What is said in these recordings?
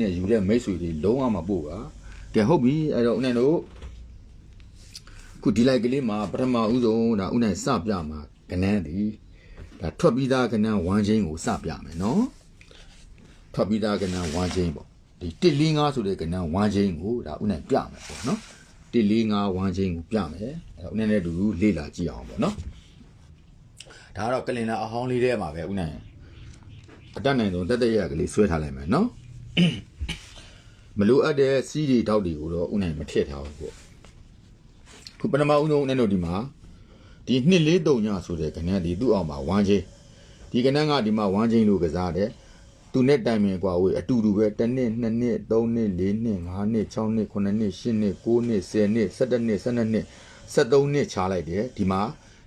နဲ့ယူတဲ့မိတ်ဆွေတွေလုံးဝမပို့ပါကဲဟုတ်ပြီအဲ့တော့ဦးနိုင်တို့ခုဒီလိုက်ကလေးမှာပထမဦးဆုံးဒါဦးနိုင်စပြမှာကနန်းဒီဒါထွက်ပြီးသားကနန်းဝမ်းချင်းကိုစပြမယ်နော်ထွက်ပြီးသားကနန်းဝမ်းချင်းပေါ့ဒီ145ဆိုတဲ့ကနန်းဝမ်းချင်းကိုဒါဦးနိုင်ပြမယ်ပေါ့နော်145ဝမ်းချင်းကိုပြမယ်အဲ့တော့ဦးနိုင်နဲ့အတူတူလေ့လာကြည့်အောင်ပေါ့နော်ဒါကတော့ကလင်လာအဟောင်းလေးထဲမှာပဲဦးနိုင်အတက်နိုင်ဆုံးတက်တက်ရရကလေးဆွဲထားလိုက်မယ်နော် မလိုအပ်တဲ့စီးတွေတောက်တွေကိုတော့ဦးနိုင်မထည့်ထားဘူးပေါ့ခုပထမဦးဆုံးဦးနိုင်တို့ဒီမှာဒီနှစ်လေးတုံညဆိုတဲ့ကဏ္ဍဒီသူ့အောင်မှာဝမ်းချင်းဒီကဏ္ဍကဒီမှာဝမ်းချင်းလို့ကစားတယ်သူနဲ့တိုင်ပင်กว่าဝေးအတူတူပဲတစ်နှစ်နှစ်နှစ်သုံးနှစ်လေးနှစ်ငါးနှစ်၆နှစ်ခုနှစ်နှစ်ရှစ်နှစ်ကိုးနှစ်ဆယ်နှစ်၁၇နှစ်၁၂နှစ်၁၃နှစ်ချလိုက်တယ်ဒီမှာ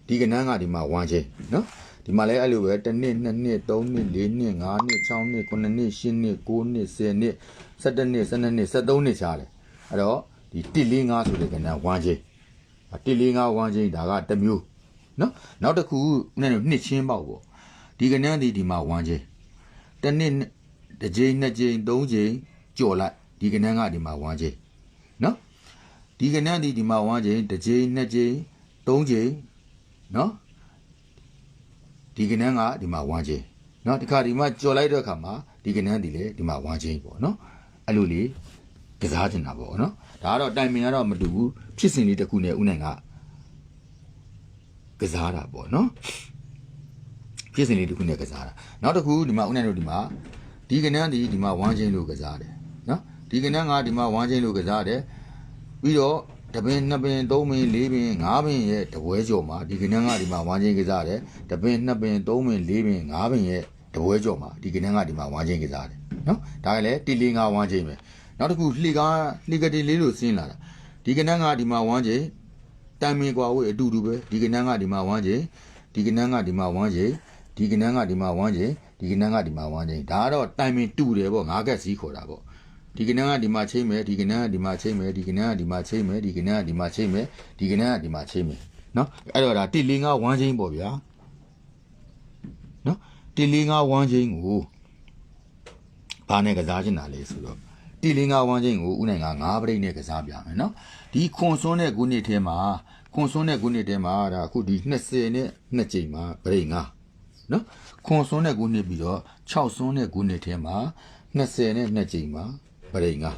ဒီကဏ္ဍကဒီမှာဝမ်းချင်းနော် ဒီမှာလည်းအဲ့လိုပဲတစ်နှစ်နှစ်နှစ်သုံးနှစ်လေးနှစ်ငါးနှစ်၆နှစ်ခုနှစ်နှစ်ရှစ်နှစ်ကိုးနှစ်ဆယ်နှစ်၁၇နှစ်၁၂နှစ်၁၃နှစ်ချတယ်အဲ့တော့ဒီ145ဆိုတဲ့ကဏ္ဍဝမ်းချင်း145ဝမ်းချင်းဒါကတစ်မျိုးနော်နောက်တစ်ခုနဲ့နှစ်ချင်းပေါက်ပေါ့ဒီကဏ္ဍဒီဒီမှာဝမ်းချင်းတစ်နှစ်တစ်ကြိမ်နှစ်ကြိမ်သုံးကြိမ်ကြော်လိုက်ဒီကဏ္ဍကဒီမှာဝမ်းချင်းနော်ဒီကဏ္ဍဒီဒီမှာဝမ်းချင်းတစ်ကြိမ်နှစ်ကြိမ်သုံးကြိမ်နော် ဒီကနန်းကဒီမှာဝမ်းချင်းเนาะဒီခါဒီမှာကြော်လိုက်တဲ့အခါမှာဒီကနန်းဒီလေဒီမှာဝမ်းချင်းပေါ့เนาะအဲ့လိုလေးကစားချင်တာပေါ့เนาะဒါကတော့တိုင်ပင်ကတော့မတူဘူးဖြစ်စဉ်လေးတစ်ခုနဲ့ဦးနိုင်ကကစားတာပေါ့เนาะဖြစ်စဉ်လေးတစ်ခုနဲ့ကစားတာနောက်တစ်ခုဒီမှာဦးနိုင်တို့ဒီမှာဒီကနန်းဒီဒီမှာဝမ်းချင်းလို့ကစားတယ်เนาะဒီကနန်းကဒီမှာဝမ်းချင်းလို့ကစားတယ်ပြီးတော့ တပင်နှစ်ပင်သုံးပင်လေးပင်ငါးပင်ရဲ့တပွဲကျော်မှာဒီကနန်းကဒီမှာဝမ်းချင်းကစားတယ်တပင်နှစ်ပင်သုံးပင်လေးပင်ငါးပင်ရဲ့တပွဲကျော်မှာဒီကနန်းကဒီမှာဝမ်းချင်းကစားတယ်နော်ဒါကလည်းတီလေးငါဝမ်းချင်းပဲနောက်တစ်ခုလှီကားလှီကတိလေးလို့ဆင်းလာတာဒီကနန်းကဒီမှာဝမ်းချင်းတန်မင်ကွာဝေးအတူတူပဲဒီကနန်းကဒီမှာဝမ်းချင်းဒီကနန်းကဒီမှာဝမ်းချင်းဒီကနန်းကဒီမှာဝမ်းချင်းဒီကနန်းကဒီမှာဝမ်းချင်းဒါကတော့တိုင်မင်တူတယ်ပေါ့ငါးကက်စီးခေါ်တာပေါ့ ဒီကနန်းကဒီမှာချိန်မယ်ဒီကနန်းကဒီမှာချိန်မယ်ဒီကနန်းကဒီမှာချိန်မယ်ဒီကနန်းကဒီမှာချိန်မယ်ဒီကနန်းကဒီမှာချိန်မယ်နော်အဲ့တော့ဒါ1 4 5 1ချိန်ပေါ့ဗျာနော်1 4 5 1ချိန်ကိုဘာနဲ့ကစားချင်တာလဲဆိုတော့1 4 5 1ချိန်ကိုဥနိုင်က9ပရိတ်နဲ့ကစားပြမယ်နော်ဒီခွန်စွန်းတဲ့ခုနှစ်ထဲမှာခွန်စွန်းတဲ့ခုနှစ်ထဲမှာဒါအခုဒီ20နဲ့2ချိန်မှာပရိတ်9နော်ခွန်စွန်းတဲ့ခုနှစ်ပြီးတော့6စွန်းတဲ့ခုနှစ်ထဲမှာ20နဲ့2ချိန်မှာ ပရိငါ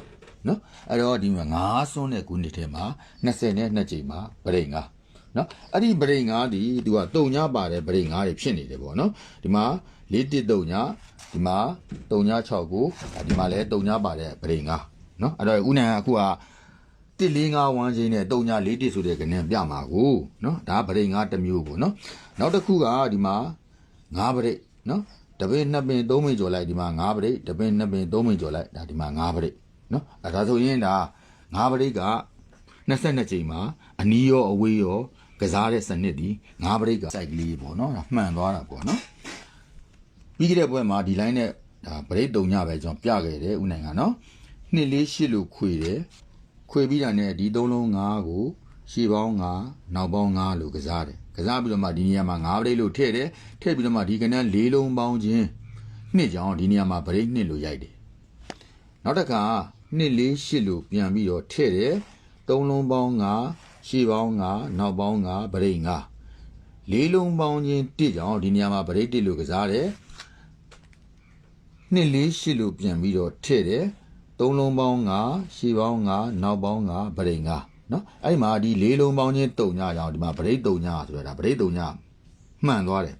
နော်အဲ့တော့ဒီမှာ9စွန်းတဲ့ခုနှစ်ထဲမှာ20နဲ့2ချိန်မှာပရိငါနော်အဲ့ဒီပရိငါဒီသူကတုံညပါတယ်ပရိငါတွေဖြစ်နေတယ်ပေါ့နော်ဒီမှာ4တစ်တုံညဒီမှာတုံည6ကိုဒီမှာလည်းတုံညပါတယ်ပရိငါနော်အဲ့တော့ဦးနန်ကအခုကတစ်လေးငါဝမ်းချင်းနဲ့တုံည4တစ်ဆိုတဲ့ကနေပြမှာကိုနော်ဒါပရိငါတစ်မျိုးပေါ့နော်နောက်တစ်ခုကဒီမှာ9ပရိနော် တပင်းနှစ်ပင်သုံးပင်ကျော်လိုက်ဒီမှာ9ပရိတပင်းနှစ်ပင်သုံးပင်ကျော်လိုက်ဒါဒီမှာ9ပရိနော်အဲဒါဆိုရင်ဒါ9ပရိက22ချိန်မှာအနီးရောအဝေးရောကစားတဲ့စနစ်ဒီ9ပရိကစိုက်ကလေးပေါ့နော်ဒါမှန်သွားတာပေါ့နော်ပြီးခဲ့တဲ့ပွဲမှာဒီ line နဲ့ဒါပရိတုံညပဲကျွန်တော်ပြခဲ့တယ်ဦးနိုင်ကနော်နှစ်လေးရှစ်လို့ခွေတယ်ခွေပြီးတာနဲ့ဒီသုံးလုံး9ကိုရှေ့ပေါင်း9နောက်ပေါင်း9လို့ကစားတယ်ကစားပြီးတော့မှဒီနေရာမှာ9ပရိလို့ထည့်တယ်ထည့်ပြီးတော့မှဒီကနန်း၄လုံးပေါင်းခြင်းနှစ်ကြောင်ဒီနေရာမှာပရိနှစ်လို့ရိုက်တယ်နောက်တစ်ခါနှစ်လေးရှစ်လို့ပြန်ပြီးတော့ထည့်တယ်သုံးလုံးပေါင်း9ရှေ့ပေါင်း9နောက်ပေါင်း9ဗရိတ်9လေးလုံးပေါင်းချင်းတစ်ကြောင်ဒီနေရာမှာဗရိတ်တစ်လို့ကစားတယ်နှစ်လေးရှစ်လို့ပြန်ပြီးတော့ထည့်တယ်သုံးလုံးပေါင်း9ရှေ့ပေါင်း9နောက်ပေါင်း9ဗရိတ်9 နော်အဲ့ဒီမှာဒီလေးလုံးပေါင်းချင်းတုံညကြောင်ဒီမှာဗရိတ်တုံညဆိုရတာဗရိတ်တုံညမှန်သွားတယ်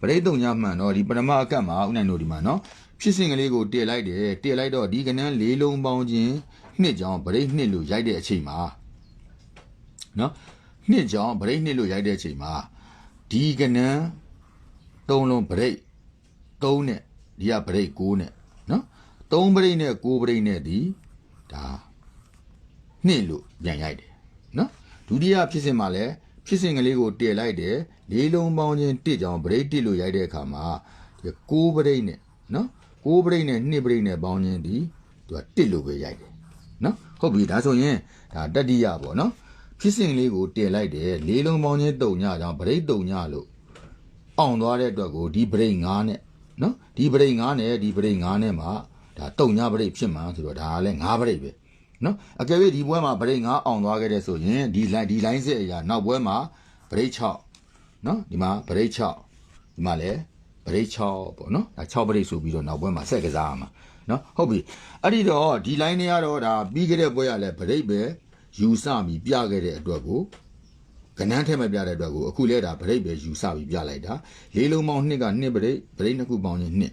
ပရိသုညမှန်တော့ဒီပထမအကတ်မှာဥနိုင်တို့ဒီမှာနော်ဖြစ်စဉ်ကလေးကိုတည်လိုက်တယ်တည်လိုက်တော့ဒီကနန်းလေးလုံးပေါင်းခြင်းနှစ်ကြောင်ပရိနှစ်လို့ရိုက်တဲ့အချိန်မှာနော်နှစ်ကြောင်ပရိနှစ်လို့ရိုက်တဲ့အချိန်မှာဒီကနန်းသုံးလုံးပရိသုံးနဲ့ဒီကပရိ6နဲ့နော်သုံးပရိနဲ့6ပရိနဲ့ဒီဒါ နှစ်လို့ပြန်ရိုက်တယ်နော်ဒုတိယဖြစ်စဉ်မှာလည်းဖြစ်စဉ်ကလေးကိုတည်လိုက်တယ်လေးလုံးပေါင်းခြင်းတစ်ကြောင်ပရိတစ်လို့ရိုက်တဲ့အခါမှာဒီ6ပရိနဲ့နော်6ပရိနဲ့2ပရိနဲ့ပေါင်းခြင်းဒီသူကတစ်လို့ပဲရိုက်တယ်နော်ဟုတ်ပြီဒါဆိုရင်ဒါတတိယပေါ့နော်ဖြစ်စဉ်ကလေးကိုတည်လိုက်တယ်လေးလုံးပေါင်းခြင်းတုံညကြောင်ပရိတုံညလို့အောင်သွားတဲ့အတွက်ကိုဒီပရိ9နဲ့နော်ဒီပရိ9နဲ့ဒီပရိ9နဲ့မှာဒါတုံညာပရိတ်ဖြစ်မှာဆိုတော့ဒါကလည်းငါးပရိတ်ပဲ နော်အကယ်၍ဒီပွဲမှာပရိတ်ငါးအောင်သွားခဲ့တဲ့ဆိုရင်ဒီ line ဒီ line စစ်အရာနောက်ပွဲမှာပရိတ်6နော်ဒီမှာပရိတ်6ဒီမှာလည်းပရိတ်6ပေါ့နော်ဒါ6ပရိတ်ဆိုပြီးတော့နောက်ပွဲမှာဆက်ကစားရမှာနော်ဟုတ်ပြီအဲ့ဒီတော့ဒီ line တွေကတော့ဒါပြီးခဲ့တဲ့ပွဲကလည်းပရိတ်ပဲယူဆပြီးပြခဲ့တဲ့အတွက်ကိုကနန်းထဲမှာပြတဲ့အတွက်ကိုအခုလဲဒါဗရိတ်ပဲယူဆပြီးပြလိုက်တာလေးလုံးပေါင်းနှစ်ကနှစ်ဗရိတ်ဗရိတ်နှစ်ခုပေါင်းချင်းနှစ်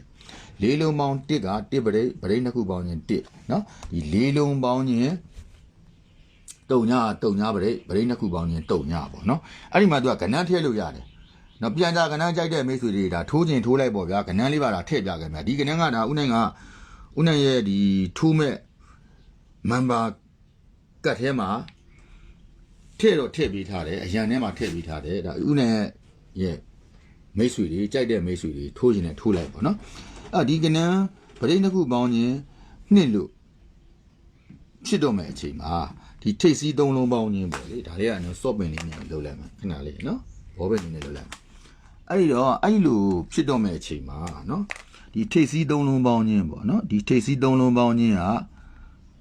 လေးလုံးပေါင်းတစ်ကတစ်ဗရိတ်ဗရိတ်နှစ်ခုပေါင်းချင်းတစ်နော်ဒီလေးလုံးပေါင်းချင်းတုံညာတုံညာဗရိတ်ဗရိတ်နှစ်ခုပေါင်းချင်းတုံညာပေါ့နော်အဲ့ဒီမှာသူကကနန်းထည့်လို့ရတယ်နော်ပြန်ကြကနန်းကြိုက်တဲ့မိတ်ဆွေတွေဒါထိုးချင်းထိုးလိုက်ပေါ့ဗျာကနန်းလေးပါဒါထည့်ပြခဲ့မြဒီကနန်းကဒါဥနိုင်ကဥနိုင်ရဲ့ဒီထိုးမဲ့မန်ဘာကတ်ထဲမှာထည့်တော့ထည့်ပေးထားတယ်အရန်ထဲမှာထည့်ပေးထားတယ်ဒါဥနဲ့ရဲ့မိတ်ဆွေတွေကြိုက်တဲ့မိတ်ဆွေတွေထိုးခြင်းနဲ့ထိုးလိုက်ပါနော် အဲ့ဒီကနန်းဗရိတ်နှစ်ခုပေါင်းခြင်းနှစ်လို့ဖြစ်တော့မဲ့အချိန်မှာဒီထိတ်စီးသုံးလုံးပေါင်းခြင်းပေါ့လေဒါလေးကနော်စော့ပင်လေးနဲ့လုပ်လိုက်မှာခဏလေးနော်ဘောပင်လေးနဲ့လုပ်လိုက်မှာအဲ့ဒီတော့အဲ့လိုဖြစ်တော့မဲ့အချိန်မှာနော်ဒီထိတ်စီးသုံးလုံးပေါင်းခြင်းပေါ့နော်ဒီထိတ်စီးသုံးလုံးပေါင်းခြင်းက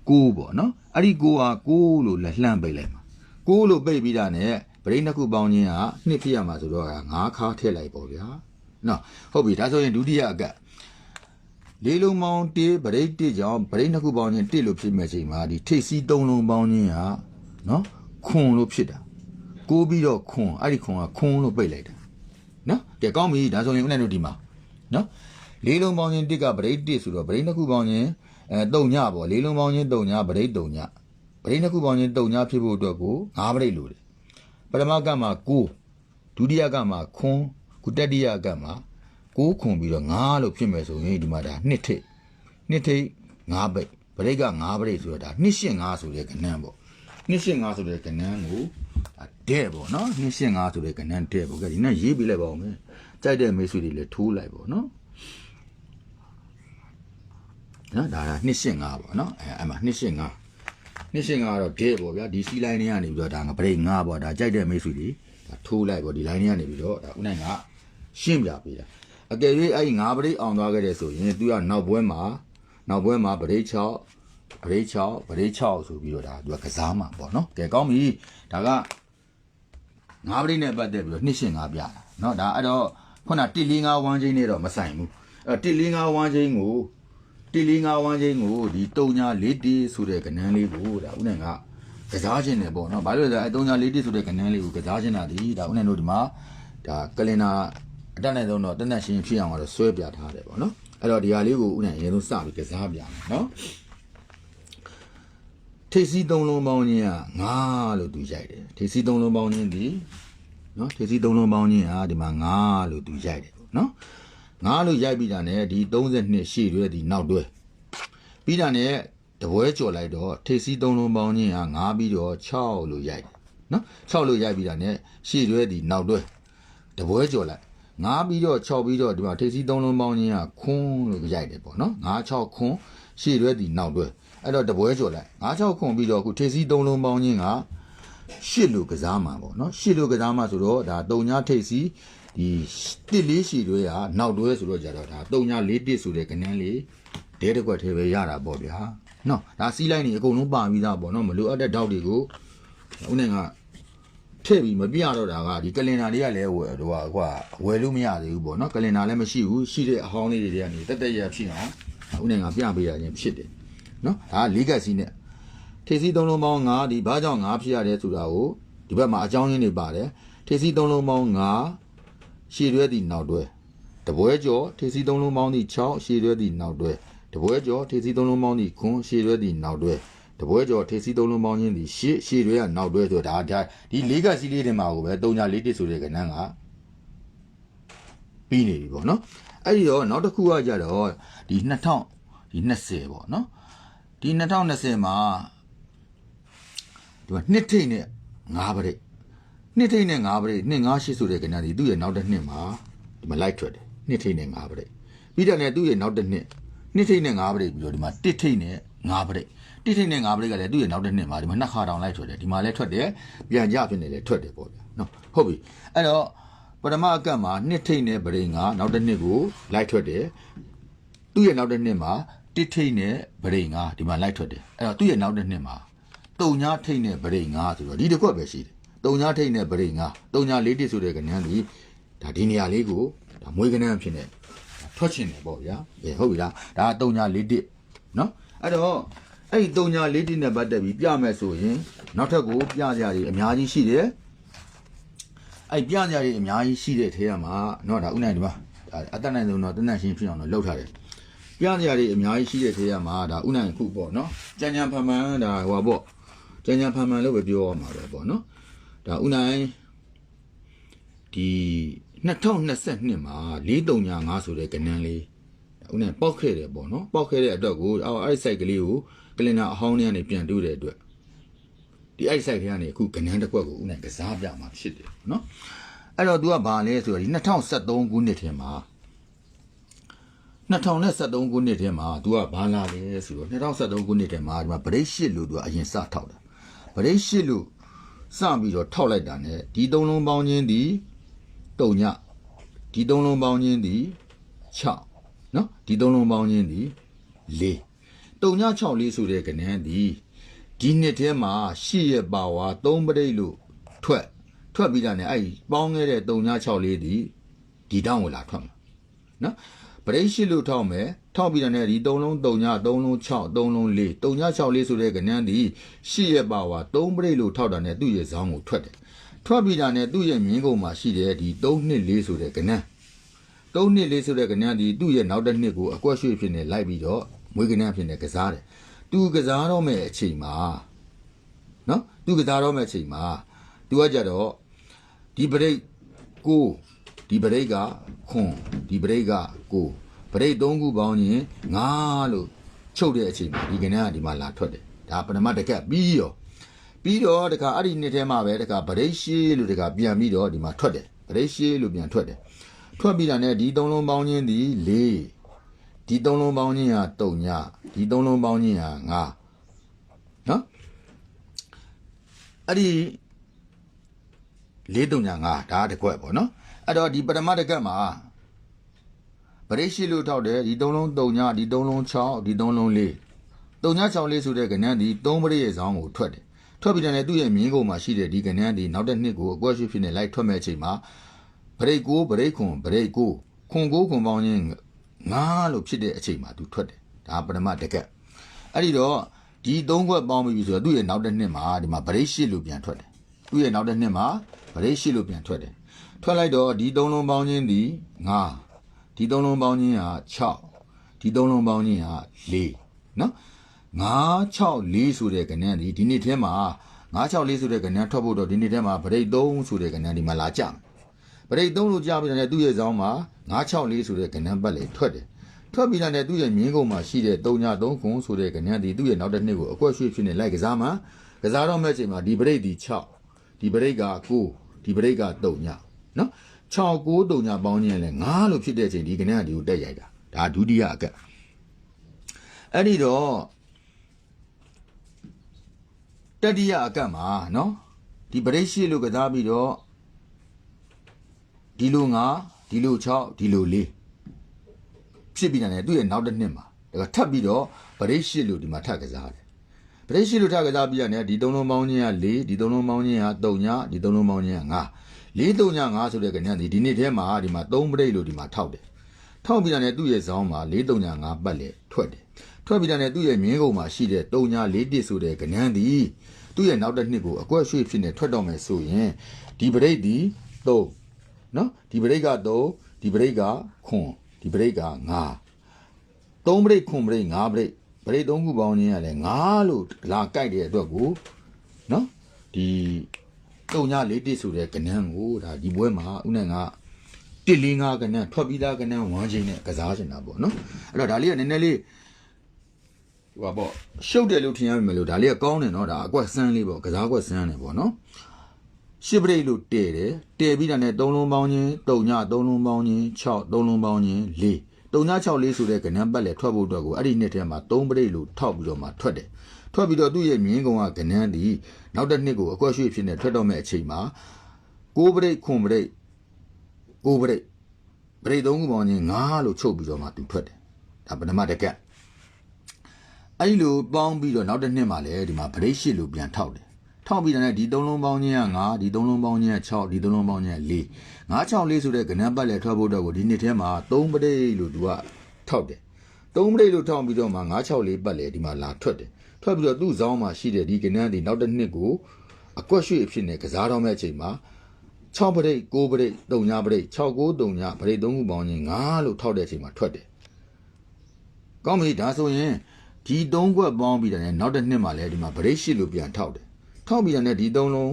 6ပေါ့နော်အဲ့ဒီ6က6လို့လက်လှမ်းပိတ်လိုက်မှာကိုးလို့ပိတ်ပြီးတာနဲ့ဗရိတ်နှစ်ခုပေါင်းခြင်းကနှစ်ဖြစ်ရမှာဆိုတော့ငါးခါထည့်လိုက်ပေါ့ဗျာနော်ဟုတ်ပြီဒါဆိုရင်ဒုတိယအကတ် လေးလုံးပေါင်းတေးဗရိတ်တစ်ကြောင့်ဗရိတ်နှစ်ခုပေါင်းခြင်းတစ်လို့ဖြစ်မဲ့ချိန်မှာဒီထိတ်စီးသုံးလုံးပေါင်းခြင်းကနော်ခွန်လို့ဖြစ်တာကိုးပြီးတော့ခွန်အဲ့ဒီခွန်ကခွန်လို့ပိတ်လိုက်တာနော်ကဲကောင်းပြီဒါဆိုရင်ဦးနိုင်တို့ဒီမှာနော်လေးလုံးပေါင်းခြင်းတစ်ကဗရိတ်တစ်ဆိုတော့ဗရိတ်နှစ်ခုပေါင်းခြင်းအဲတုံညပေါ့လေးလုံးပေါင်းခြင်းတုံညဗရိတ်တုံညပရိနှစ်ခုပေါင်းချင်းတုံညာဖြစ်ဖို့အတွက်ကို၅ပရိလိုတယ်ပထမကမှာ9ဒုတိယကမှာခွန်းခုတတိယကမှာ 6ခွန်ပြီးတော့9လို့ဖြစ်မယ်ဆိုရင်ဒီမှာဒါနှစ်ထိပ်နှစ်ထိပ်9ပိတ်ပရိက9ပရိဆိုတော့ဒါနှစ်ရှင်း9ဆိုတဲ့ကဏ္ဍပေါ့နှစ်ရှင်း9ဆိုတဲ့ကဏ္ဍကိုဒါတဲ့ပေါ့နော်နှစ်ရှင်း9ဆိုတဲ့ကဏ္ဍတဲ့ပေါ့ကဲဒီနေ့ရေးပြလိုက်ပါဦးမယ်ကြိုက်တဲ့မိတ်ဆွေတွေလည်းထိုးလိုက်ပေါ့နော်နော်ဒါကနှစ်ရှင်း9ပေါ့နော်အဲအဲ့မှာနှစ်ရှင်း9နှစ်ရှင်ကတော့ဒဲပေါ့ဗျာဒီစီလိုင်းတွေကနေပြီးတော့ဒါငပရိတ်ငါပေါ့ဒါကြိုက်တဲ့မိတ်ဆွေတွေဒါထိုးလိုက်ပေါ့ဒီလိုင်းတွေကနေပြီးတော့ဒါဦးနိုင်ကရှင်းပြပေးတာ အကယ်၍အဲ့ဒီငါးပရိအောင်သွားခဲ့တဲ့ဆိုရင်သူကနောက်ပွဲမှာနောက်ပွဲမှာပရိ6ပရိ6ပရိ6ဆိုပြီးတော့ဒါသူကကစားမှာပေါ့နော်ကဲကောင်းပြီဒါကငါးပရိနဲ့ပတ်သက်ပြီးတော့နှစ်ရှင်ငါပြတာနော်ဒါအဲ့တော့ခုန145ဝမ်းချင်းနဲ့တော့မဆိုင်ဘူးအဲ့145ဝမ်းချင်းကို145ဝမ်းချင်းကိုဒီ3ညာ4တီဆိုတဲ့ကဏ္ဍလေးကိုဒါဦးနဲ့ကကစားခြင်းနဲ့ပေါ့နော်ဘာလို့လဲဆိုတော့အဲ3ညာ4တီဆိုတဲ့ကဏ္ဍလေးကိုကစားခြင်းတာဒီဒါဦးနဲ့တို့ဒီမှာဒါကလင်နာ အတတ်နိုင်ဆုံးတော့တနက်ရှင်းဖြစ်အောင်တော့ဆွဲပြထားတယ်ပေါ့နော်အဲ့တော့ဒီဟာလေးကိုဦးနိုင်အရင်ဆုံးစပြီးကစားပြမယ်နော်ထိပ်စီးသုံးလုံးပေါင်းခြင်းက9လို့သူရိုက်တယ်ထိပ်စီးသုံးလုံးပေါင်းခြင်းဒီနော်ထိပ်စီးသုံးလုံးပေါင်းခြင်းကဒီမှာ9လို့သူရိုက်တယ်ပေါ့နော်9လို့ရိုက်ပြီးတာနဲ့ဒီ32ရှေ့တွဲဒီနောက်တွဲပြီးတာနဲ့တပွဲကြော်လိုက်တော့ထိပ်စီးသုံးလုံးပေါင်းခြင်းက9ပြီးတော့6လို့ရိုက်တယ်နော်6လို့ရိုက်ပြီးတာနဲ့ရှေ့တွဲဒီနောက်တွဲတပွဲကြော်လိုက် 9ပြီးတော့6ပြီးတော့ဒီမှာထိပ်စီးသုံးလုံးပေါင်းခြင်းဟာခွန်းလို့ရိုက်တယ်ပေါ့နော်9 6ခွန်းရှေ့ရွဲဒီနောက်တွဲအဲ့တော့တပွဲကြော်လိုက်9 6ခွန်းပြီးတော့အခုထိပ်စီးသုံးလုံးပေါင်းခြင်းကရှစ်လူကစားမှာပေါ့နော်ရှစ်လူကစားမှာဆိုတော့ဒါတုံညာထိပ်စီဒီတစ်လေးရှည်တွဲကနောက်တွဲဆိုတော့ကြတော့ဒါတုံညာလေးတစ်ဆိုတဲ့ကနန်းလေးဒဲတစ်ခွက်ထဲပဲရတာပေါ့ဗျာနော်ဒါစီးလိုက်နေအကုန်လုံးပါပြီးသားပေါ့နော်မလိုအပ်တဲ့ဓာတ်တွေကိုဦးနိုင်က ထည့်ပြီးမပြတော့တာကဒီကလင်နာလေးကလည်းဝယ်တော့ကွာဝယ်လို့မရသေးဘူးပေါ့နော်ကလင်နာလည်းမရှိဘူးရှိတဲ့အဟောင်းလေးတွေကနေတက်တက်ရဖြစ်အောင်ဦးနိုင်ကပြပေးရခြင်းဖြစ်တယ်နော်ဒါကလေးကက်စီနဲ့ထေစီသုံးလုံးပေါင်း9ဒီဘာကြောင့်9ဖြစ်ရတယ်ဆိုတာကိုဒီဘက်မှာအကြောင်းရင်းတွေပါတယ်ထေစီသုံးလုံးပေါင်း9ရှည်တွဲသည့်နောက်တွဲတပွဲကျော်ထေစီသုံးလုံးပေါင်းသည့်6ရှည်တွဲသည့်နောက်တွဲတပွဲကျော်ထေစီသုံးလုံးပေါင်းသည့်9ရှည်တွဲသည့်နောက်တွဲ တပွဲကျော်ထေစီသုံးလုံးပေါင်းခြင်းသည်ရှေ့ရှည်တွဲကနောက်တွဲဆိုတာဒါဒီလေးကစီလေးတွေမှာကိုပဲ3ည4တစ်ဆိုတဲ့ကဏ္ဍကပြီးနေပြီပေါ့နော်အဲ့ဒီတော့နောက်တစ်ခုကကြတော့ဒီ2000ဒီ20ပေါ့နော်ဒီ2020မှာဒီမှာနှစ်ထိတ်နဲ့ငါးပရိတ်နှစ်ထိတ်နဲ့ငါးပရိတ်နှစ်ငါးရှိဆိုတဲ့ကဏ္ဍဒီသူ့ရဲ့နောက်တစ်နှစ်မှာဒီမှာလိုက်ထွက်တယ်နှစ်ထိတ်နဲ့ငါးပရိတ်ပြီးတော့လည်းသူ့ရဲ့နောက်တစ်နှစ်နှစ်ထိတ်နဲ့ငါးပရိတ်ပြီးတော့ဒီမှာတစ်ထိတ်နဲ့ငါးပရိတ် တစ်ထိတ်နဲ့ငါးပရိတ်ကလည်းသူ့ရဲ့နောက်တစ်နှစ်မှာဒီမှာနှစ်ခါတောင်လိုက်ထွက်တယ်ဒီမှာလည်းထွက်တယ်ပြန်ကြဖြစ်နေလည်းထွက်တယ်ပေါ့ဗျာနော်ဟုတ်ပြီအဲ့တော့ပထမအကတ်မှာနှစ်ထိတ်နဲ့ပရိတ်ငါနောက်တစ်နှစ်ကိုလိုက်ထွက်တယ်သူ့ရဲ့နောက်တစ်နှစ်မှာတစ်ထိတ်နဲ့ဗရိတ်ငါဒီမှာလိုက်ထွက်တယ်အဲ့တော့သူ့ရဲ့နောက်တစ်နှစ်မှာတုံညာထိတ်နဲ့ဗရိတ်ငါဆိုတော့ဒီတစ်ခွက်ပဲရှိတယ်တုံညာထိတ်နဲ့ဗရိတ်ငါတုံညာလေးတစ်ဆိုတဲ့ကဏ္ဍဒီဒါဒီနေရာလေးကိုဒါမွေးကဏ္ဍဖြစ်နေထွက်ချင်တယ်ပေါ့ဗျာဘယ်ဟုတ်ပြီလားဒါကတုံညာလေးတစ်နော်အဲ့တော့ အဲ့ဒီတုံညာလေးတစ်နဲ့ပတ်သက်ပြီးပြမယ်ဆိုရင်နောက်ထပ်ကိုပြကြရည်အများကြီးရှိတယ် အဲ့ပြကြရည်အများကြီးရှိတဲ့ထဲမှာเนาะဒါဥနိုင်ဒီမှာဒါအတတ်နိုင်ဆုံးတော့တနတ်ရှင်းဖြစ်အောင်တော့လုပ်ထားတယ်ပြကြရည်အများကြီးရှိတဲ့ထဲမှာဒါဥနိုင်ခုပေါ့เนาะကြံကြံဖန်ဖန်ဒါဟိုပါပေါ့ကြံကြံဖန်ဖန်လို့ပဲပြောရမှာပဲပေါ့เนาะဒါဥနိုင်ဒီ2022မှာ435ဆိုတဲ့ကဏ္ဍလေးဒါဥနိုင်ပောက်ခဲ့တယ်ပေါ့เนาะပောက်ခဲ့တဲ့အတွက်ကိုအော်အဲ့ site ကလေးကို ကလင်နာအဟောင်းထဲကနေပြန်တူးတဲ့အတွက် ဒီအဲ့ site ထဲကနေအခုကဏ္ဍတစ်ခွက်ကိုဦးနိုင်ကစားပြမှာဖြစ်တယ်เนาะအဲ့တော့ तू ကဘာလဲဆိုတော့ဒီ2013ခုနှစ်ထဲမှာ2013ခုနှစ်ထဲမှာ तू ကဘာလာလဲဆိုတော့2013ခုနှစ်ထဲမှာဒီမှာဗရိတ်ရှစ်လို့ तू ကအရင်စထောက်တာဗရိတ်ရှစ်လို့စပြီးတော့ထောက်လိုက်တာ ਨੇ ဒီသုံးလုံးပေါင်းချင်းဒီတုံညဒီသုံးလုံးပေါင်းချင်းဒီ6เนาะဒီသုံးလုံးပေါင်းချင်းဒီ4 တုံည6လေးဆိုတဲ့ကဏ္ဍဒီဒီနှစ်ထဲမှာရှစ်ရက်ပါဝါ3ပရိတ်လို့ထွက်ထွက်ပြီးတာနဲ့အဲ့ဒီပေါင်းခဲ့တဲ့396လေးဒီဒီတောင်းဝင်လာထွက်မှာနော်ပရိတ်ရှစ်လို့ထောက်မယ်ထောက်ပြီးတာနဲ့ဒီ3လုံး3ည3လုံး6 3လုံး4 396လေးဆိုတဲ့ကဏ္ဍဒီရှစ်ရက်ပါဝါ3ပရိတ်လို့ထောက်တာနဲ့သူ့ရဲ့ဇောင်းကိုထွက်တယ်ထွက်ပြီးတာနဲ့သူ့ရဲ့မြင်းကုန်မှာရှိတဲ့ဒီ3နှစ်4ဆိုတဲ့ကဏ္ဍ3နှစ်4ဆိုတဲ့ကဏ္ဍဒီသူ့ရဲ့နောက်တစ်နှစ်ကိုအကွက်ရွှေ့ဖြစ်နေလိုက်ပြီးတော့ မွေးကဏ္ဍဖြစ်နေကစားတယ်သူကစားတော့မဲ့အချိန်မှာနော်သူကစားတော့မဲ့အချိန်မှာ तू ကကြတော့ဒီဘရိတ်ကိုဒီဘရိတ်ကခွန်ဒီဘရိတ်ကကိုဘရိတ်၃ခုပေါင်းရင်9လို့ချုပ်တဲ့အချိန်မှာဒီကနေ့ကဒီမှာလာထွက်တယ်ဒါပထမတစ်ကက်ပြီးရောပြီးတော့တခါအဲ့ဒီနှစ်ထဲမှာပဲတခါဗရိတ်ရှိလို့တခါပြန်ပြီးတော့ဒီမှာထွက်တယ်ဗရိတ်ရှိလို့ပြန်ထွက်တယ်ထွက်ပြီးတာနဲ့ဒီသုံးလုံးပေါင်းချင်းဒီ၄ ဒီသုံးလုံးပေါင်းချင်းဟာ3ညဒီသုံးလုံးပေါင်းချင်းဟာ5နော်အဲ့ဒီ၄3ည5ဒါကတစ်ခွက်ပေါ့နော်အဲ့တော့ဒီပထမတစ်ကက်မှာဗရိတ်ရှိလို့ထောက်တယ်ဒီသုံးလုံး3ညဒီသုံးလုံး6ဒီသုံးလုံး4 3ည6လေးဆိုတဲ့ကဏ္ဍဒီ3ပရိရဲ့ဇောင်းကိုထွက်တယ်ထွက်ပြီးတဲ့သူ့ရဲ့မြင်းကုန်မှာရှိတဲ့ဒီကဏ္ဍဒီနောက်တစ်နှစ်ကိုအကွက်ရှိဖြစ်နေလိုက်ထွက်မဲ့အချိန်မှာဗရိတ်ကိုဗရိတ်ခွန်ဗရိတ်ကိုခွန်ကိုခွန်ပေါင်းချင်း ငါလို့ဖြစ်တဲ့အချိန်မှာသူထွက်တယ်ဒါပထမတစ်ကက်အဲ့ဒီတော့ဒီသုံးခွက်ပေါင်းပြီးဆိုတော့သူ့ရဲ့နောက်တစ်နှစ်မှာဒီမှာဗရိတ်ရှိလို့ပြန်ထွက်တယ်သူ့ရဲ့နောက်တစ်နှစ်မှာဗရိတ်ရှိလို့ပြန်ထွက်တယ်ထွက်လိုက်တော့ဒီသုံးလုံးပေါင်းချင်းဒီ9ဒီသုံးလုံးပေါင်းချင်းဟာ6ဒီသုံးလုံးပေါင်းချင်းဟာ4နော်964ဆိုတဲ့ကဏ္ဍဒီဒီနေ့ထဲမှာ964ဆိုတဲ့ကဏ္ဍထွက်ဖို့တော့ဒီနေ့ထဲမှာဗရိတ်3ဆိုတဲ့ကဏ္ဍဒီမှာလာကြမယ် ဗရိတ်သုံးလို့ကြားပြီးတဲ့သူ့ရဲ့ဇောင်းမှာ964ဆိုတဲ့ကဏ္ဍပတ်လေထွက်တယ်ထွက်ပြီးတဲ့သူ့ရဲ့မြင်းကုန်မှာရှိတဲ့393ခွန်ဆိုတဲ့ကဏ္ဍဒီသူ့ရဲ့နောက်တစ်နှစ်ကိုအကွက်ရွှေ့ဖြစ်နေလိုက်ကစားမှာကစားတော့မဲ့ချိန်မှာဒီဗရိတ်ဒီ6ဒီဗရိတ်က9ဒီဗရိတ်က3ညနော်6 9 3ညပေါင်းခြင်းလဲ9လို့ဖြစ်တဲ့ချိန်ဒီကဏ္ဍဒီကိုတက်ရိုက်တာဒါဒုတိယအကက်အဲ့ဒီတော့တတိယအကက်မှာနော်ဒီဗရိတ်ရှိလို့ကစားပြီးတော့ ဒီလို9ဒီလို6ဒီလို4ဖြစ်ပြီးတယ်သူ့ရဲ့နောက်တစ်နှစ်မှာဒါကထပ်ပြီးတော့ပရိတ်ရှိလို့ဒီမှာထပ်ကစားတယ်ပရိတ်ရှိလို့ထပ်ကစားပြီးရတယ်ဒီသုံးလုံးပေါင်းချင်းက4ဒီသုံးလုံးပေါင်းချင်းက3ညဒီသုံးလုံးပေါင်းချင်းက9 4 3ည5ဆိုတဲ့ကဏ္ဍဒီဒီနေ့ထဲမှာဒီမှာ3ပရိတ်လို့ဒီမှာထောက်တယ်ထောက်ပြီးတယ်သူ့ရဲ့ဇောင်းမှာ4 3ည5ပတ်လေထွက်တယ်ထွက်ပြီးတယ်သူ့ရဲ့မြင်းကုံမှာရှိတဲ့3ည4တစ်ဆိုတဲ့ကဏ္ဍဒီသူ့ရဲ့နောက်တစ်နှစ်ကိုအကွက်ရွှေ့ဖြစ်နေထွက်တော့မယ်ဆိုရင်ဒီပရိတ်ဒီ3 နော်ဒီပရိတ်က3ဒီပရိတ်ကခွန်ဒီပရိတ်က5 3ပရိတ်ခွန်ပရိတ်5ပရိတ်ပရိတ်3ခုပေါင်းခြင်းကလည်း5လို့လာကြိုက်တဲ့အတွက်ကိုနော်ဒီတုံညလေးတစ်ဆိုတဲ့ကဏ္ဍကိုဒါဒီပွဲမှာဥနဲ့ကတစ်လေးငါးကဏ္ဍထွက်ပြီးသားကဏ္ဍဝမ်းချင်းနဲ့ကစားချင်တာပေါ့နော်အဲ့တော့ဒါလေးကနည်းနည်းလေးဟိုပါပေါ့ရှုပ်တယ်လို့ထင်ရမယ်လို့ဒါလေးကကောင်းတယ်နော်ဒါအကွက်ဆန်းလေးပေါ့ကစားကွက်ဆန်းတယ်ပေါ့နော် ရှစ်ပရိတ်လို့တည်တယ်တည်ပြီးတာနဲ့၃လုံးပေါင်းချင်း၃ည၃လုံးပေါင်းချင်း6၃လုံးပေါင်းချင်း4 3ည6လေးဆိုတဲ့ကဏ္ဍပတ်လေထွက်ဖို့အတွက်ကိုအဲ့ဒီနှစ်ထဲမှာ3ပရိတ်လို့ထောက်ပြီးတော့မှထွက်တယ်ထွက်ပြီးတော့သူ့ရဲ့မြင်းကုံကကဏ္ဍဒီနောက်တစ်နှစ်ကိုအကွက်ရွှေ့ဖြစ်နေထွက်တော့မဲ့အချိန်မှာ6ပရိတ်ခွန်ပရိတ်6ပရိတ်ပရိတ်3ခုပေါင်းချင်း9လို့ချုပ်ပြီးတော့မှသူထွက်တယ်ဒါပထမတစ်ကက်အဲ့ဒီလိုပေါင်းပြီးတော့နောက်တစ်နှစ်မှလည်းဒီမှာဗရိတ်ရှစ်လို့ပြန်ထောက်တယ် ထောက်ပြီးတဲ့ဒီသုံးလုံးပေါင်းချင်းက9ဒီသုံးလုံးပေါင်းချင်းက6ဒီသုံးလုံးပေါင်းချင်းက4 9 6 4ဆိုတဲ့ကဏ္ဍပတ်လည်းထွက်ဖို့တော့ကိုဒီနှစ်ထဲမှာ3ပရိတ်လို့သူကထောက်တယ်3ပရိတ်လို့ထောက်ပြီးတော့မှ9 6 4ပတ်လည်းဒီမှာလာထွက်တယ်ထွက်ပြီးတော့သူ့ဇောင်းမှာရှိတဲ့ဒီကဏ္ဍဒီနောက်တစ်နှစ်ကိုအကွက်ရွှေ့အဖြစ်နဲ့ကစားတော့မဲ့အချိန်မှာ6ပရိတ်9ပရိတ်3ညပရိတ်6 9 3ညပရိတ်3ခုပေါင်းချင်း9လို့ထောက်တဲ့အချိန်မှာထွက်တယ်ကောင်းပြီဒါဆိုရင်ဒီသုံးခွက်ပေါင်းပြီးတယ်နောက်တစ်နှစ်မှလည်းဒီမှာဗရိတ်ရှိလို့ပြန်ထောက်တယ် ထောက်ပြီးတယ်ဒီသုံးလုံး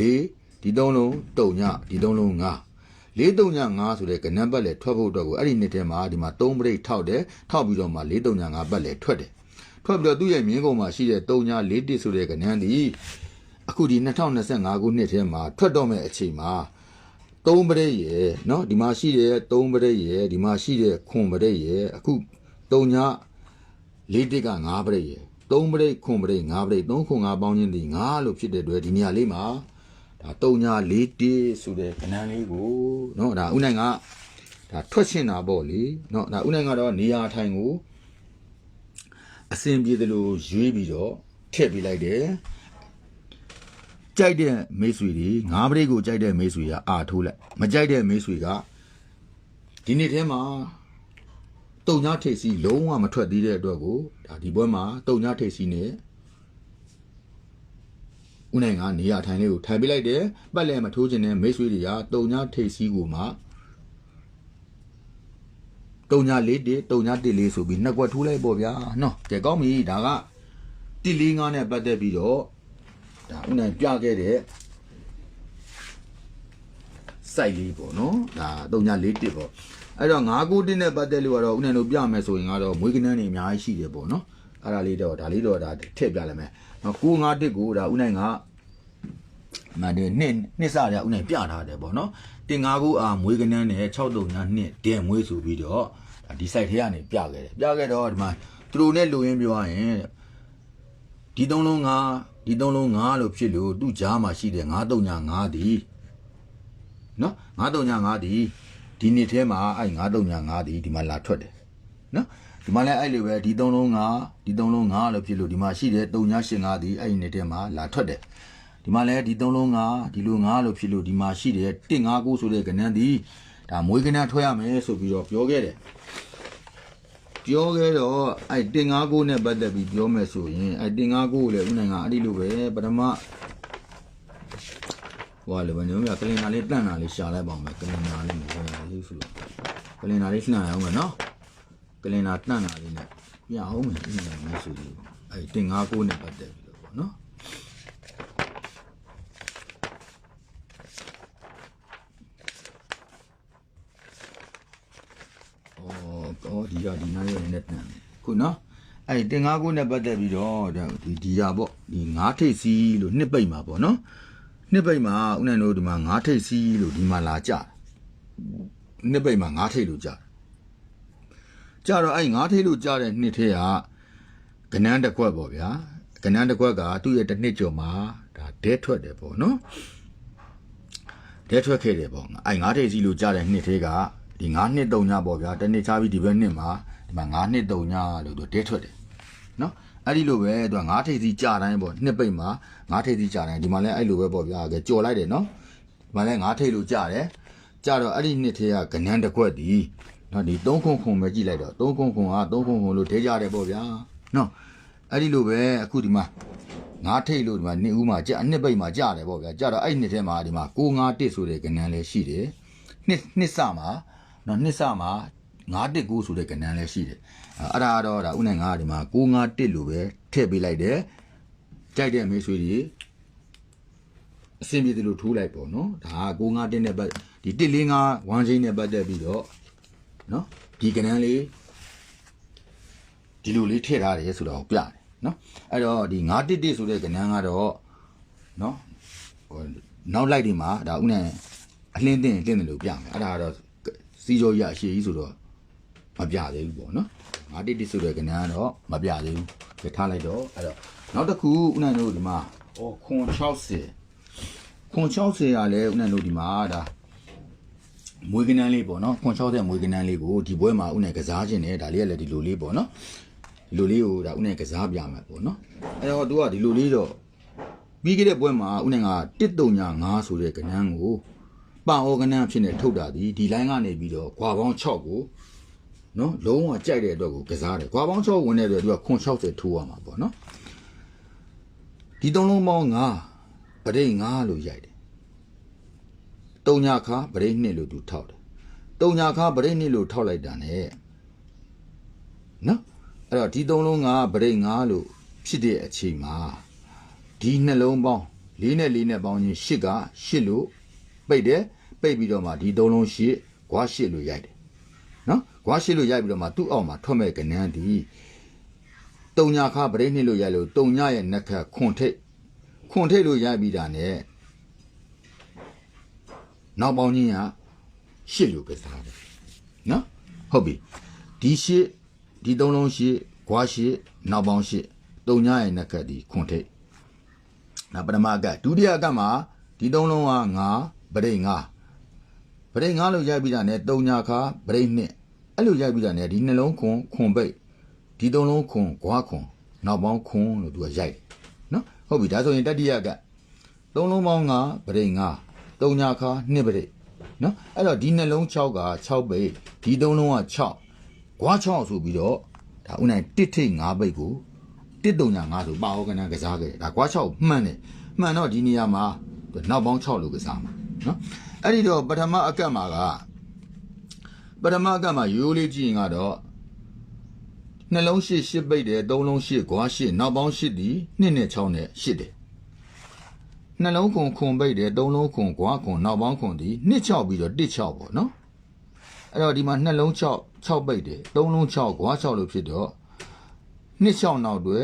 ၄ဒီသုံးလုံးတုံညဒီသုံးလုံး၅၄တုံည၅ဆိုတဲ့ကနန်းပတ်လေထွက်ဖို့အတွက်ကိုအဲ့ဒီနှစ်ထဲမှာဒီမှာ၃ဗရိတ်ထောက်တယ်ထောက်ပြီးတော့မှ၄တုံည၅ပတ်လေထွက်တယ်ထွက်ပြီးတော့သူ့ရဲ့မြင်းကုံမှာရှိတဲ့တုံည၄တစ်ဆိုတဲ့ကနန်းဒီအခုဒီ2025ခုနှစ်ထဲမှာထွက်တော့မဲ့အချိန်မှာ သုံးပရိတ်ရယ်เนาะဒီမှာရှိတဲ့သုံးပရိတ်ရယ်ဒီမှာရှိတဲ့ခွန်ပရိတ်ရယ်အခုတုံညလေးတစ်က5ပရိတ်ရယ် သုံးပရိတ်ခွန်ပရိတ်5ပရိတ်3ခွန်5ပေါင်းချင်းဒီ5လို့ဖြစ်တဲ့အတွက်ဒီနေရာလေးမှာဒါတုံညလေးတစ်ဆိုတဲ့ကဏ္ဍလေးကိုเนาะဒါဥနိုင်ကဒါထွက်ရှင်းတာပေါ့လေเนาะဒါဥနိုင်ကတော့နေရာထိုင်ကိုအစင်ပြေသလိုရွေးပြီးတော့ထည့်ပေးလိုက်တယ် ကြိုက်တဲ့မိတ်ဆွေတွေငါးပရိတ်ကိုကြိုက်တဲ့မိတ်ဆွေကအာထိုးလိုက်မကြိုက်တဲ့မိတ်ဆွေကဒီနေ့ထဲမှာ တုံညာထိပ်စီလုံးဝမထွက်သေးတဲ့အတွက်ကိုဒါဒီဘွဲမှာတုံညာထိပ်စီနဲ့ဦးနိုင်ကနေရာထိုင်လေးကိုထိုင်ပေးလိုက်တယ်ပတ်လည်းမထိုးခြင်းနဲ့မိတ်ဆွေတွေကတုံညာထိပ်စီကိုမှတုံညာလေးတစ်တုံညာတစ်လေးဆိုပြီးနှစ်ကွက်ထိုးလိုက်ပေါ့ဗျာနော်ကဲကောင်းပြီဒါကတစ်လေးငါးနဲ့ပတ်သက်ပြီးတော့ဒါဦးနိုင်ပြခဲ့တဲ့စိုက်လေးပေါ့နော်ဒါ3.4တစ်ပေါ့ အဲ့တော့9ကိုတစ်နဲ့ပတ်သက်လို့ကတော့ဦးနိုင်တို့ပြမယ်ဆိုရင်ကတော့မွေးကနန်းနေအများကြီးရှိတယ်ပေါ့နော်အဲ့ဒါလေးတော့ဒါလေးတော့ဒါထည့်ပြလိုက်မယ်နော်9 5တစ်ကိုဒါဦးနိုင်ကမန်ဒီနှစ်နှစ်စရဦးနိုင်ပြထားတယ်ပေါ့နော်တင်9ကိုအာမွေးကနန်းနဲ့6.3နှစ်တဲ့မွေးဆိုပြီးတော့ဒါဒီ site ထဲကနေပြခဲ့တယ်ပြခဲ့တော့ဒီမှာသူတို့နဲ့လူရင်းပြောရရင်ဒီသုံးလုံးငါဒီသုံးလုံးငါလို့ဖြစ်လို့သူ့ကြားမှာရှိတဲ့935ဒီနော်935ဒီ ဒီနှစ်ထဲမှာအဲ့935ဒီဒီမှာလာထွက်တယ်နော်ဒီမှာလည်းအဲ့လိုပဲဒီသုံးလုံးငါဒီသုံးလုံးငါလို့ဖြစ်လို့ဒီမှာရှိတဲ့3985ဒီအဲ့ဒီနှစ်ထဲမှာလာထွက်တယ်ဒီမှာလည်းဒီသုံးလုံးငါဒီလိုငါလို့ဖြစ်လို့ဒီမှာရှိတဲ့159ဆိုတဲ့ကဏ္ဍဒီဒါမွေးကဏ္ဍထွက်ရမယ်ဆိုပြီးတော့ပြောခဲ့တယ်ပြောခဲ့တော့အဲ့တင်ငါးကိုနဲ့ပတ်သက်ပြီးပြောမယ်ဆိုရင်အဲ့တင်ငါးကိုကိုလည်းဦးနိုင်ကအဲ့ဒီလိုပဲပထမ ဟွာလေဘယ်လိုမျိုးကလင်နာလေးတန့်တာလေးရှာလိုက်ပါအောင်မယ်ကလင်နာလေးမဟုတ်ဘူးလေးဆိုလို့ကလင်နာလေးနှံ့ရအောင်မယ်နော်ကလင်နာတန့်တာလေးနဲ့ပြအောင်မယ်ဦးနိုင်မယ်ဆိုလို့အဲ့တင်ငါးကိုနဲ့ပတ်သက်ပြီးတော့ပေါ့နော်အော်အော်ဒီကဒီနားလေးနဲ့တန့်တယ်ခုနော်အဲ့တင်ငါးကိုနဲ့ပတ်သက်ပြီးတော့ဒါဒီဒီဟာပေါ့ဒီငါးထိပ်စီးလို့နှစ်ပိတ်မှာပေါ့နော် နှစ်ပိတ်မှာဦးနိုင်တို့ဒီမှာငါးထိပ်စီးလို့ဒီမှာလာကြတယ်နှစ်ပိတ်မှာငါးထိပ်လို့ကြတယ်ကြတော့အဲ့ငါးထိပ်လို့ကြတဲ့နှစ်ထဲကကနန်းတစ်ခွက်ပေါ့ဗျာကနန်းတစ်ခွက်ကသူ့ရဲ့တစ်နှစ်ကျော်မှာဒါဒဲထွက်တယ်ပေါ့နော်ဒဲထွက်ခဲ့တယ်ပေါ့အဲငါးထိပ်စီလို့ကြားတဲ့နှစ်သေးကဒီငါးနှစ်တုံညပေါ့ဗျာတစ်နှစ်ချပြီးဒီဘက်နှစ်မှာဒီမှာငါးနှစ်တုံညလို့သူဒဲထွက်တယ်နော် အဲ့ဒီလိုပဲသူကငါးထိပ်စီကြားတိုင်းပေါ့နှစ်ပိတ်မှာငါးထိပ်စီကြားတိုင်းဒီမှာလည်းအဲ့လိုပဲပေါ့ဗျာကဲကြော်လိုက်တယ်နော်ဒီမှာလည်းငါးထိပ်လို့ကြားတယ်ကြားတော့အဲ့ဒီနှစ်သေးကကနန်းတစ်ခွက်ဒီနော်ဒီ3ခုခုပဲကြည့်လိုက်တော့3ခုခုက3ခုခုလို့ဒဲကြတယ်ပေါ့ဗျာနော်အဲ့ဒီလိုပဲအခုဒီမှာငါးထိတ်လို့ဒီမှာနှစ်ဦးမှာကြာအနှစ်ပိတ်မှာကြာတယ်ပေါ့ဗျာကြာတော့အဲ့နှစ်ထဲမှာဒီမှာ6 5တစ်ဆိုတဲ့ကဏ္ဍလည်းရှိတယ်နှစ်နှစ်စမှာနော်နှစ်စမှာ9တစ်9ဆိုတဲ့ကဏ္ဍလည်းရှိတယ် အဲ့ဒါကတော့ဒါဥနိုင်ငါဒီမှာ6 5တစ်လို့ပဲထည့်ပေးလိုက်တယ်ကြိုက်တဲ့မေးဆွေတွေအဆင်ပြေတယ်လို့ထိုးလိုက်ပေါ့နော်ဒါက6 5တစ်နဲ့ပတ်ဒီ1 4 5ဝမ်းချင်းနဲ့ပတ်သက်ပြီးတော့နော်ဒီကဏ္ဍလေးဒီလိုလေးထည့်ထားတယ်ဆိုတော့ပြတယ်နော်အဲ့တော့ဒီ9တစ်တစ်ဆိုတဲ့ကဏ္ဍကတော့နော်ဟိုနောက်လိုက်ဒီမှာဒါဥနဲ့အလင်းတင်တင်တယ်လို့ပြမယ်အဲ့ဒါကတော့စီကြောရအရှိကြီးဆိုတော့မပြသေးဘူးပေါ့နော် 9တစ်တစ်ဆိုတဲ့ကဏ္ဍကတော့မပြသေးဘူးပြထားလိုက်တော့အဲ့တော့နောက်တစ်ခုဥနဲ့တို့ဒီမှာဟောခွန်60ခွန်60ကလည်းဥနဲ့တို့ဒီမှာဒါမွေးကနန်းလေးပေါ့နော်ခွန်60မွေးကနန်းလေးကိုဒီဘွဲမှာဥနဲ့ကစားခြင်းနဲ့ဒါလေးကလည်းဒီလိုလေးပေါ့နော်ဒီလိုလေးကိုဒါဥနဲ့ကစားပြမယ်ပေါ့နော်အဲ့တော့ तू ကဒီလိုလေးတော့ပြီးခဲ့တဲ့ပွဲမှာဥနဲ့က135ဆိုတဲ့ကဏ္ဍကိုပန်ဩကဏ္ဍဖြစ်နေထုတ်တာဒီဒီ line ကနေပြီးတော့ခွာပေါင်း6ကို နော်လုံးဝကြိုက်တဲ့အတွက်ကိုကစားတယ်ခွာပေါင်း6ဝင်တဲ့အတွက် तू ကခွန်60ထိုးရမှာပေါ့နော်ဒီသုံးလုံးပေါင်း9ပရိတ်9လို့ရိုက်တယ်တုံညာခါပရိတ်2လို့ तू ထောက်တယ်တုံညာခါပရိတ်2လို့ထောက်လိုက်တာ ਨੇ နော်အဲ့တော့ဒီသုံးလုံးကပရိတ်9လို့ဖြစ်တဲ့အချိန်မှာဒီနှလုံးပေါင်း၄နဲ့၄နဲ့ပေါင်းချင်း8က8လို့ပိတ်တယ်ပိတ်ပြီးတော့မှဒီသုံးလုံး8ဂွား8လို့ရိုက်တယ်နော် ဂွား8လို့ရိုက်ပြီးတော့မှသူ့အောက်မှာထွက်မဲ့ကနန်းဒီတုံညာခါပရိတ်2လို့ရိုက်လို့တုံညာရဲ့နှက်ခတ်ခွန်ထိတ်ခွန်ထိတ်လို့ရိုက်ပြီးတာ ਨੇ နောက်ပေါင်းချင်းက8လို့ကစားတယ်နော်ဟုတ်ပြီဒီ8ဒီသုံးလုံး8ဂွား8နောက်ပေါင်း8တုံညာရဲ့နှက်ခတ်ဒီခွန်ထိတ်နောက်ပထမအကဒုတိယအကမှာဒီသုံးလုံးက9ပရိတ်9ပရိတ်9လို့ရိုက်ပြီးတာ ਨੇ တုံညာခါပရိတ်2 အဲ့လိုရိုက်ပြီးတာ ਨੇ ဒီနှလုံးခွန်ခွန်ပိတ်ဒီသုံးလုံးခွန်ဂွားခွန်နောက်ပေါင်းခွန်လို့သူကရိုက်တယ်နော်ဟုတ်ပြီဒါဆိုရင်တတိယအကသုံးလုံးပေါင်းကပရိတ်9တုံညာခါ2ပရိတ်နော်အဲ့တော့ဒီနှလုံး6က6ပိတ်ဒီသုံးလုံးက6ဂွား6ဆိုပြီးတော့ဒါဥနိုင်တစ်ထိတ်5ပိတ်ကိုတစ်တုံညာ5ဆိုပါဟောကနကစားခဲ့တယ်ဒါဂွား6မှန်တယ်မှန်တော့ဒီနေရာမှာနောက်ပေါင်း6လို့ကစားမှာနော်အဲ့ဒီတော့ပထမအကတ်မှာက ပထမအကတ်မှာရိုးလေးကြည့်ရင်ကတော့နှလုံး8 8ပိတ်တယ်သုံးလုံး8ဂွား8နောက်ပေါင်း8ဒီ2နဲ့6နဲ့8တယ်နှလုံးခွန်ခွန်ပိတ်တယ်သုံးလုံးခွန်ကွာခွန်နောက်ပေါင်းခွန်ဒီနှစ်6ပြီးတော့တစ်6ပေါ့နော်အဲ့တော့ဒီမှာနှလုံး6 6ပိတ်တယ်သုံးလုံး6ကွာ6လို့ဖြစ်တော့နှစ်6နောက်တွဲ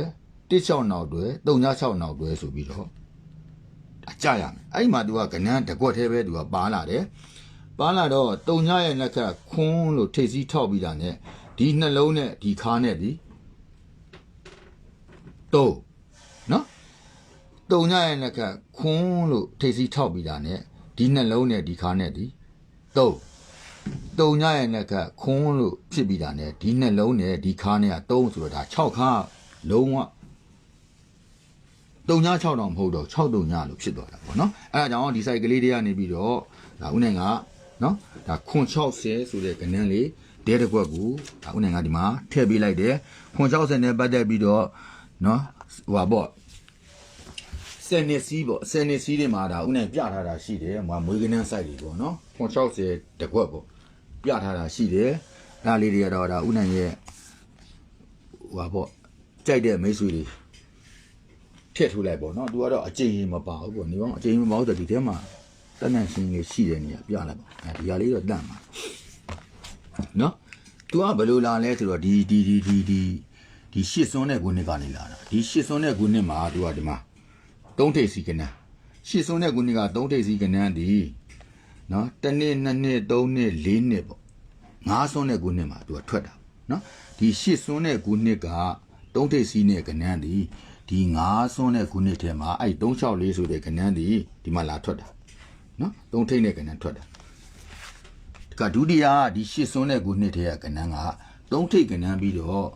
တစ်6နောက်တွဲသုံးည6နောက်တွဲဆိုပြီးတော့အကြရမယ်အဲ့ဒီမှာ तू ကကနန်းတကွက်သေးပဲ तू ကပါလာတယ် ပါလာတော့သုံးညရဲ့နှက်ခတ်ခွန်းလို့ထိတ်စည်းထောက်ပြီးတာ ਨੇ ဒီနှလုံးနဲ့ဒီခါနဲ့ဒီတော့နော်တုံညရဲ့နှက်ကခွန်းလို့ထိတ်စီထောက်ပြီးတာနဲ့ဒီနှလုံးနဲ့ဒီခါနဲ့ဒီတုံတုံညရဲ့နှက်ကခွန်းလို့ဖြစ်ပြီးတာနဲ့ဒီနှလုံးနဲ့ဒီခါနဲ့ကတုံးဆိုတော့ဒါ6ခါလုံးဝတုံည6တော့မဟုတ်တော့6တုံညလို့ဖြစ်သွားတာပေါ့နော်အဲဒါကြောင့်ဒီ site ကလေးတွေကနေပြီးတော့ဒါဦးနိုင်က နော်ဒါခွန်60ဆိုတဲ့ကဏ္ဍလေးဒဲတစ်ခွက်ကိုဒါဦးနိုင်ကဒီမှာထည့်ပေးလိုက်တယ်ခွန်60နဲ့ပတ်သက်ပြီးတော့နော်ဟိုပါပေါ့ဆယ်နှစ်စီးပေါ့ဆယ်နှစ်စီးတွေမှာဒါဥနိုင်ပြထားတာရှိတယ်ဟိုမွေးကနန်း site တွေပေါ့နော်60တကွက်ပေါ့ပြထားတာရှိတယ်ဒါလေးတွေကတော့ဒါဥနိုင်ရဲ့ဟိုပါပေါ့ကြိုက်တဲ့မိတ်ဆွေတွေထည့်ထိုးလိုက်ပေါ့နော်သူကတော့အကျဉ်းရင်မပါဘူးပေါ့နေပေါင်းအကျဉ်းရင်မပါဘူးဆိုဒီထဲမှာ တနန့်ရှင်းလေးရှိတဲ့နေရာပြလိုက်ပါအဲဒီဟာလေးတော့တန့်ပါနော်သူကဘယ်လိုလာလဲဆိုတော့ဒီဒီဒီဒီဒီဒီရှစ်စွန်းတဲ့ဂုဏ်နှစ်ကနေလာတာဒီရှစ်စွန်းတဲ့ဂုဏ်နှစ်မှာသူကဒီမှာသုံးထိပ်စီကနန်းရှစ်စွန်းတဲ့ခုနှစ်ကသုံးထိပ်စီကနန်းဒီနော်တစ်နှစ်နှစ်နှစ်သုံးနှစ်လေးနှစ်ပေါ့ငါးစွန်းတဲ့ခုနှစ်မှာသူကထွက်တာနော်ဒီရှစ်စွန်းတဲ့ခုနှစ်ကသုံးထိပ်စီနဲ့ကနန်းဒီဒီငါးစွန်းတဲ့ခုနှစ်ထဲမှာအဲ့364ဆိုတဲ့ကနန်းဒီဒီမှာလာထွက်တာ နော်သုံးထိပ်နဲ့ကနန်းထွက်တာကဒုတိယကဒီရှစ်စွန်းတဲ့ခုနှစ်ထဲကကနန်းကသုံးထိပ်ကနန်းပြီးတော့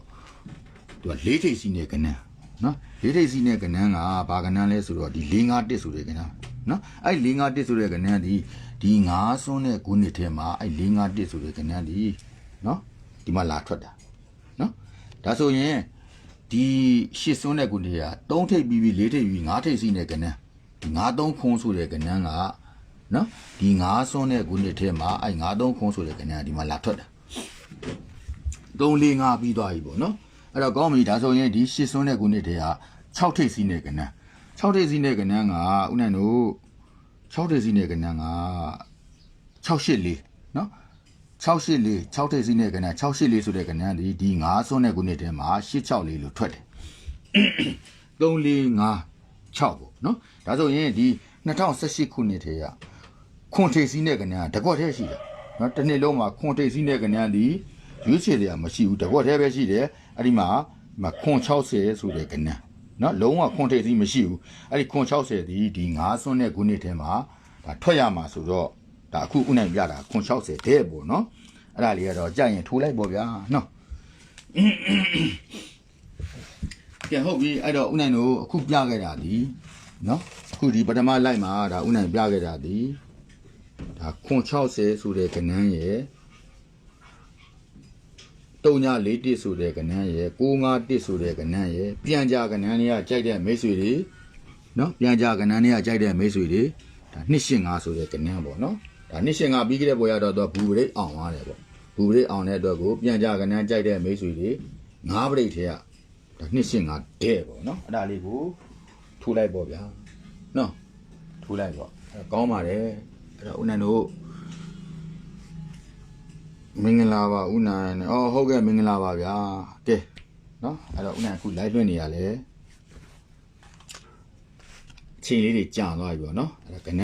သူကလေးထိပ်စီနဲ့ကနန်းနော်လေးထိပ်စီနဲ့ကနန်းကဘာကနန်းလဲဆိုတော့ဒီ၄၅တစ်ဆိုတဲ့ကနန်းနော်အဲ့၄၅တစ်ဆိုတဲ့ကနန်းဒီဒီ၅စွန်းတဲ့ဂုဏ်နှစ်ထဲမှာအဲ့၄၅တစ်ဆိုတဲ့ကနန်းဒီနော်ဒီမှာလာထွက်တာနော်ဒါဆိုရင်ဒီရှစ်စွန်းတဲ့ဂုဏ်တွေက၃ထိပ်ပြီးပြီး၄ထိပ်ပြီး၅ထိပ်စီနဲ့ကနန်းဒီ၅၃ခွန်းဆိုတဲ့ကနန်းက နော်ဒီ၅စွန်းတဲ့ဂုဏ်နှစ်ထဲမှာအဲ့၅၃ခွန်းဆိုတဲ့ကနန်းကဒီမှာလာထွက်တာ3 4 5ပြီးသွားပြီပေါ့နော်အဲ့တော့ကောင်းပြီဒါဆိုရင်ဒီရှစ်စွန်းတဲ့ခုနှစ်တည်းဟာ6ထိပ်စီးနဲ့ကနန်း6ထိပ်စီးနဲ့ကနန်းကဥနိုင်တို့6ထိပ်စီးနဲ့ကနန်းက684နော်684 6ထိပ်စီးနဲ့ကနန်း684ဆိုတဲ့ကနန်းဒီဒီ9စွန်းတဲ့ခုနှစ်တည်းမှာ864လို့ထွက်တယ်3 4 5 6ပေါ့နော်ဒါဆိုရင်ဒီ2018ခုနှစ်တည်းက ခွန်ထိပ်စီးနဲ့ကနန်းကတကွက်တည်းရှိတယ်နော်တစ်နှစ်လုံးမှာခွန်ထိပ်စီးနဲ့ကနန်းဒီရွေးချယ်တယ်မရှိဘူးတကွက်တည်းပဲရှိတယ်အဲ့ဒီမှာဒီမှာခွန်60ဆိုတဲ့ကနန်းနော်လုံးဝခွန်ထိပ်စီးမရှိဘူးအဲ့ဒီခွန်60ဒီဒီ9စွန်းတဲ့ခုနှစ်ထဲမှာဒါထွက်ရမှာဆိုတော့ဒါအခုဥနိုင်ပြတာခွန်60တဲ့ပေါ့နော်အဲ့ဒါလေးကတော့ကြိုက်ရင်ထိုးလိုက်ပေါ့ဗျာနော်ကဲဟုတ်ပြီအဲ့တော့ဦးနိုင်တို့အခုပြခဲ့တာဒီနော်အခုဒီပထမလိုက်မှာဒါဦးနိုင်ပြခဲ့တာဒီ ဒါခွန်60ဆိုတဲ့ကနန်းရဲ့3941ဆိုတဲ့ကနန်းရဲ့651ဆိုတဲ့ကနန်းရဲ့ပြန်ကြကနန်းတွေကကြိုက်တဲ့မိတ်ဆွေတွေနော်ပြန်ကြကနန်းတွေကကြိုက်တဲ့မိတ်ဆွေတွေဒါ285ဆိုတဲ့ကနန်းပေါ့နော်ဒါ285ပြီးခဲ့တဲ့ဘွယ်ရတော့တော့ဘူပရိတ်အောင်သွားတယ်ပေါ့ဘူပရိတ်အောင်တဲ့အတွက်ကိုပြန်ကြကနန်းကြိုက်တဲ့မိတ်ဆွေတွေငါးပရိတ်ထဲကဒါနှစ်ရှင်းကတဲ့ပေါ့နော်အဲ့ဒါလေးကိုထိုးလိုက်ပေါ့ဗျာနော်ထိုးလိုက်ပေါ့အဲ့ကောင်းပါတယ် အဲ့တော့ဦးနိုင်တို့မင်္ဂလာပါဦးနိုင်အော်ဟုတ်ကဲ့မင်္ဂလာပါဗျာကဲနော်အဲ့တော့ဦးနိုင်အခု live လွှင့်နေရလဲအချိန်လေးတွေကြာသွားပြီပေါ့နော်အဲ့ဒါကန